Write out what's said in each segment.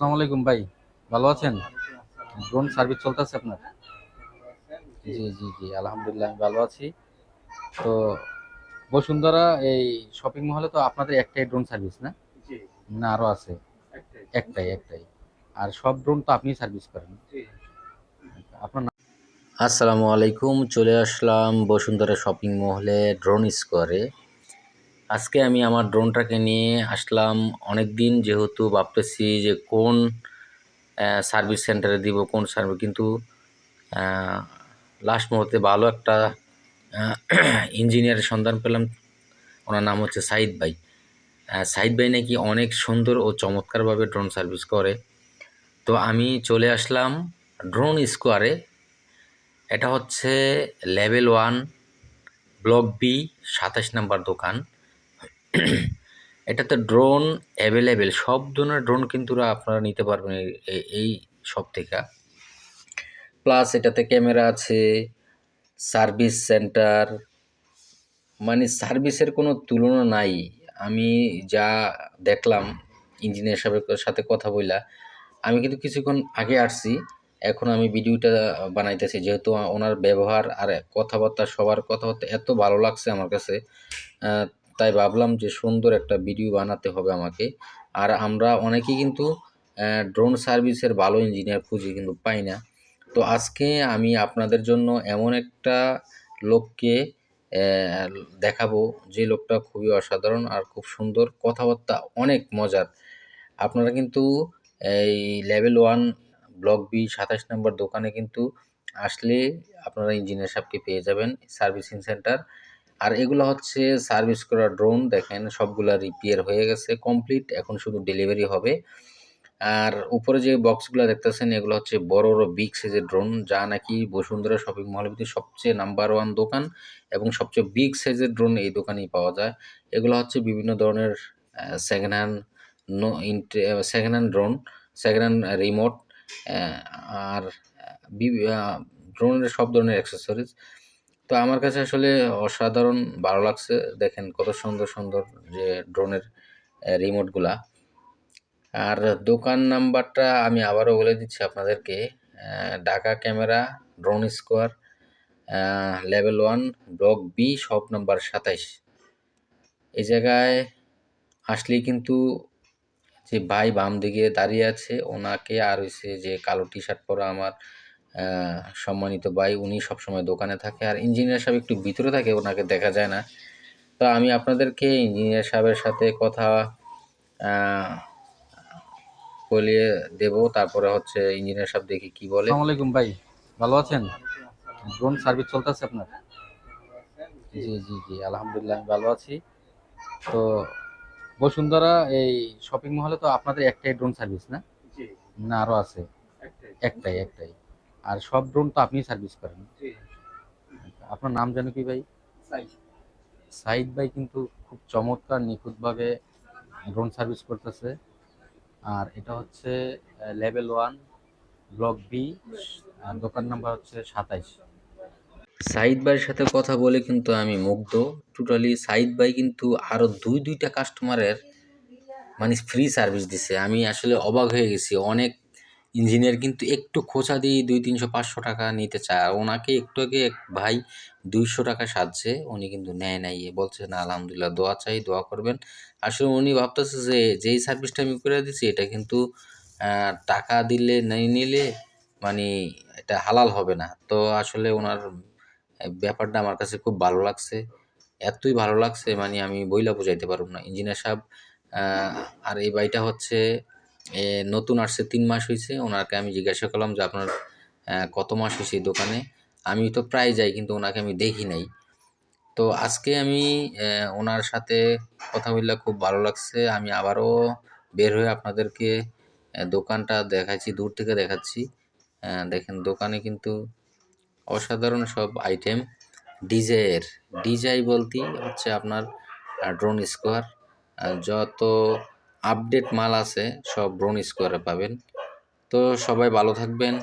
আসসালামু আলাইকুম ভাই ভালো আছেন? ড্রোন সার্ভিস চলতেছে আপনার? জি জি জি আলহামদুলিল্লাহ আমি ভালো আছি। তো বসুন্ধরা এই শপিং মহলে তো আপনাদের একটাই ড্রোন সার্ভিস না? জি। না আরও আছে? একটাই। একটাই একটাই। আর সব ড্রোন তো আপনি সার্ভিস করেন? আপনার নাম আসসালামু আলাইকুম চলে আসলাম বসুন্ধরা শপিং মহলে ড্রোন স্কোয়ারে। আজকে আমি আমার ড্রোনটাকে নিয়ে আসলাম। অনেক দিন যেহেতু ভাবতেছি যে কোন সার্ভিস সেন্টারে দিব, কোন সার্ভিস কিন্তু লাস্ট মুহূর্তে ভালো একটা ইঞ্জিনিয়ারের সন্ধান পেলাম। ওনার নাম হচ্ছে সাইদ ভাই। সাইদ ভাই নাকি অনেক সুন্দর ও চমৎকারভাবে ড্রোন সার্ভিস করে। তো আমি চলে আসলাম ড্রোন স্কোয়ারে। এটা হচ্ছে লেভেল ওয়ান, ব্লক বি, সাতাশ নাম্বার দোকান। এটাতে ড্রোন অ্যাভেলেবেল সব ধরনের ড্রোন কিন্তু আপনারা নিতে পারবেন এই- সব থেকে। প্লাস এটাতে ক্যামেরা আছে সার্ভিস সেন্টার মানে সার্ভিসের কোনো তুলনা নাই। আমি যা দেখলাম ইঞ্জিনিয়ার সাহেবের সাথে কথা বইলা, আমি কিন্তু কিছুক্ষণ আগে আসছি, এখন আমি ভিডিওটা বানাইতেছি। যেহেতু ওনার ব্যবহার আর কথাবার্তা, সবার কথাবার্তা এত ভালো লাগছে আমার কাছে তাই ভাবলাম যে সুন্দর একটা ভিডিও বানাতে হবে আমাকে। আর আমরা অনেকেই কিন্তু ড্রোন সার্ভিসের ভালো ইঞ্জিনিয়ার খুঁজি কিন্তু পাই না। তো আজকে আমি আপনাদের জন্য এমন একটা লোককে দেখাবো যে লোকটা খুবই অসাধারণ আর খুব সুন্দর কথাবার্তা অনেক মজার। আপনারা কিন্তু, এই লেভেল ওয়ান ব্লক বি সাতাশ নম্বর দোকানে কিন্তু আসলে আপনারা ইঞ্জিনিয়ার সাহেবকে পেয়ে যাবেন সার্ভিসিং সেন্টার আর এগুলো হচ্ছে সার্ভিস করা ড্রোন, দেখেন সবগুলো রিপেয়ার হয়ে গেছে কমপ্লিট এখন শুধু ডেলিভারি হবে। আর উপরে যে বক্সগুলো দেখতেছেন, এগুলো হচ্ছে বড় বড় বিগ সাইজের ড্রোন যা নাকি বসুন্ধরা শপিং মলের ভিতরে সবচেয়ে নাম্বার ওয়ান দোকান এবং সবচেয়ে বিগ সাইজের ড্রোন এই দোকানেই পাওয়া যায়। এগুলো হচ্ছে বিভিন্ন ধরনের second hand no ইন্টে second hand drone second hand remote আর ড্রোনের সব ধরনের অ্যাক্সেসরিজ তো আমার কাছে আসলে অসাধারণ ভালো লাগছে। দেখেন কত সুন্দর সুন্দর যে ড্রোনের রিমোটগুলা। আর দোকান নাম্বারটা আমি আবারও বলে দিচ্ছি আপনাদেরকে। Dhaka camera, drone square level one, block B, shop number সাতাইশ। এই জায়গায় আসলেই কিন্তু যে ভাই বাম দিকে দাঁড়িয়ে আছে, ওনাকে আর হচ্ছে যে কালো টি শার্ট পরা আমার সম্মানিত ভাই উনি সবসময় দোকানে থাকে আর ইঞ্জিনিয়ার সাহেব একটু ভিতরে থাকে ওনাকে দেখা যায় না। তো আমি আপনাদেরকে ইঞ্জিনিয়ার সাহেবের সাথে কথা বলিয়ে দেব। তারপরে হচ্ছে ইঞ্জিনিয়ার সাহেব দেখি কি বলে। আসসালামু আলাইকুম ভাই ভালো আছেন? ড্রোন সার্ভিস চলতেছে আপনার? জি জি জি আলহামদুলিল্লাহ আমি ভালো আছি। তো বসুন্ধরা এই শপিং মহলে তো আপনাদের একটাই ড্রোন সার্ভিস না? জি। না আরও আছে। একটাই একটাই। আর সব ড্রোন তো আপনি সার্ভিস করেন। আপনার নাম জানো কি ভাই? সাই সাইদ ভাই কিন্তু খুব চমৎকার নিখুঁতভাবে ড্রোন সার্ভিস করতেছে। আর এটা হচ্ছে লেভেল ওয়ান ব্লক বি আর দোকান নাম্বার হচ্ছে সাতাইশ। সাইদ ভাইয়ের সাথে কথা বলে কিন্তু আমি মুগ্ধ। টোটালি সাইদ ভাই কিন্তু আরও দুই দুইটা কাস্টমারের মানে ফ্রি সার্ভিস দিছে। আমি আসলে অবাক হয়ে গেছি। অনেক ইঞ্জিনিয়ার কিন্তু একটু খোঁচা দিয়ে দুই তিনশো, পাঁচশো টাকা নিতে চায়। আর ওনাকে একটু আগে এক ভাই দুইশো টাকা সাজছে, উনি কিন্তু নেয় নাই। বলছে, না, আলহামদুলিল্লাহ, দোয়া চাই, দোয়া করবেন। আসলে উনি ভাবতেছে যে, যেই সার্ভিসটা আমি করে দিচ্ছি এটা কিন্তু টাকা দিলে, নেই নিলে মানে এটা হালাল হবে না। তো আসলে ওনার ব্যাপারটা আমার কাছে খুব ভালো লাগছে। এতই ভালো লাগছে মানে আমি বইলা বোঝাইতে পারব না। ইঞ্জিনিয়ার সাহেব আর এই বাড়িটা হচ্ছে নতুন আসছে, তিন মাস হয়েছে ওনাকে আমি জিজ্ঞাসা করলাম যে আপনার কত মাস হয়েছে এই দোকানে? আমি তো প্রায় যাই, কিন্তু ওনাকে আমি দেখি নাই। তো আজকে আমি ওনার সাথে কথা বললে খুব ভালো লাগছে। আমি আবারও বের হয়ে আপনাদেরকে দোকানটা দেখাচ্ছি, দূর থেকে দেখাচ্ছি। দেখেন দোকানে কিন্তু অসাধারণ সব আইটেম ডিজাইয়ের ডিজাই বলতেই হচ্ছে আপনার ড্রোন স্কোয়ার যত আপডেট মাল আছে সব ব্রোন স্কোয়ারে পাবেন। তো সবাই ভালো থাকবেন।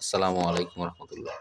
আসসালামু আলাইকুম রহমতুল্লাহ।